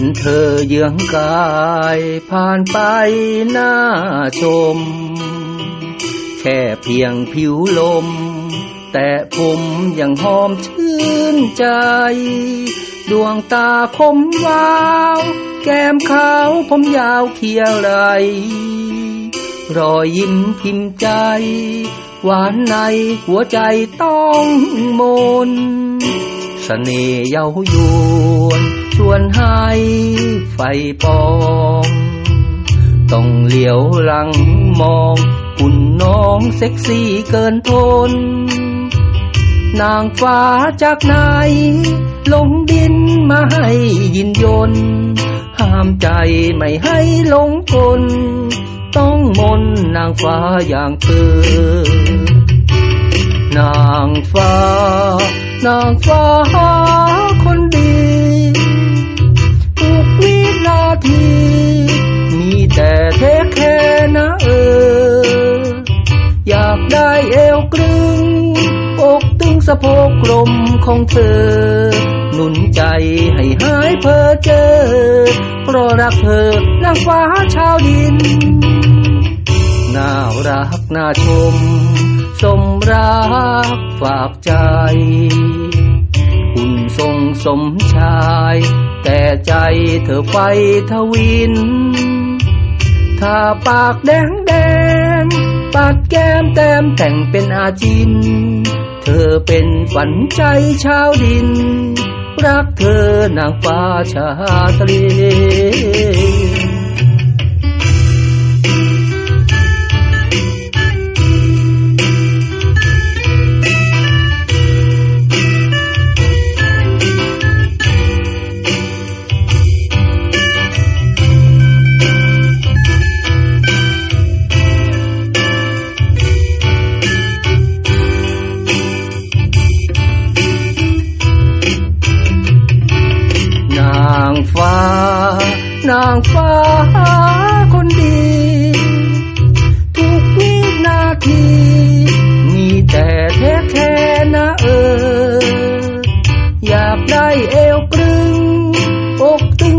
เห็นเธอเยื้องกายผ่านไปหน้าชม แค่เพียงผิวลม แต่ผมยังหอมชื่นใจ ดวงตาคมวาว แก้มขาวผมยาวเขียวไหลรอยยิ้มพิมพ์ใจ หวานในหัวใจต้องมน สน่ห์เย้ายวน ชวนให้ไฟปอง ต้องเหลียวหลังมองคุณน้องเซ็กซี่เกินทน นางฟ้าจากไหน ลงดินมาให้ยินยนห้ามใจไม่ให้หลงกล ต้องมนนางฟ้าอย่างเธอ นางฟ้านางฟ้า ได้เอวกรึงอกตึงสะโพกกลมของเธอ หนุนใจให้หายเพอเจอ เพราะรักเธอนางฟ้าชาวดิน น่ารักน่าชม สมรักฝากใจคุณทรงสมชาย แต่ใจเธอไฟทวิน ถ้าปากแดงแดง ปัดแก้มแต้มแต่งเป็นอาจิน เธอเป็นฝันใจชาวดิน รักเธอนางฟ้าชาตรี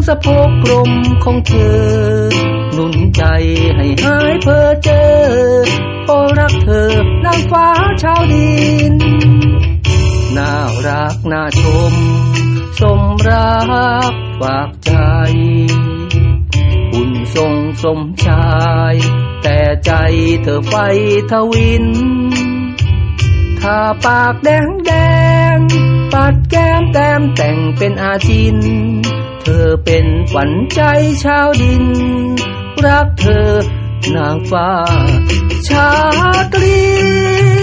สะโพกกลมของเธอ หนุนใจให้หายเพอเจอพอรักเธอนางฟ้าชาวดิน น่ารักน่าชม สมรักฝากใจคุณทรงสมชาย แต่ใจเธอไฟทวิน ถ้าปากแดงแดง ปัดแก้มแต้มแต่งเป็นอาจิน เธอเป็นฝันใจชาวดิน รักเธอนางฟ้าชาตรี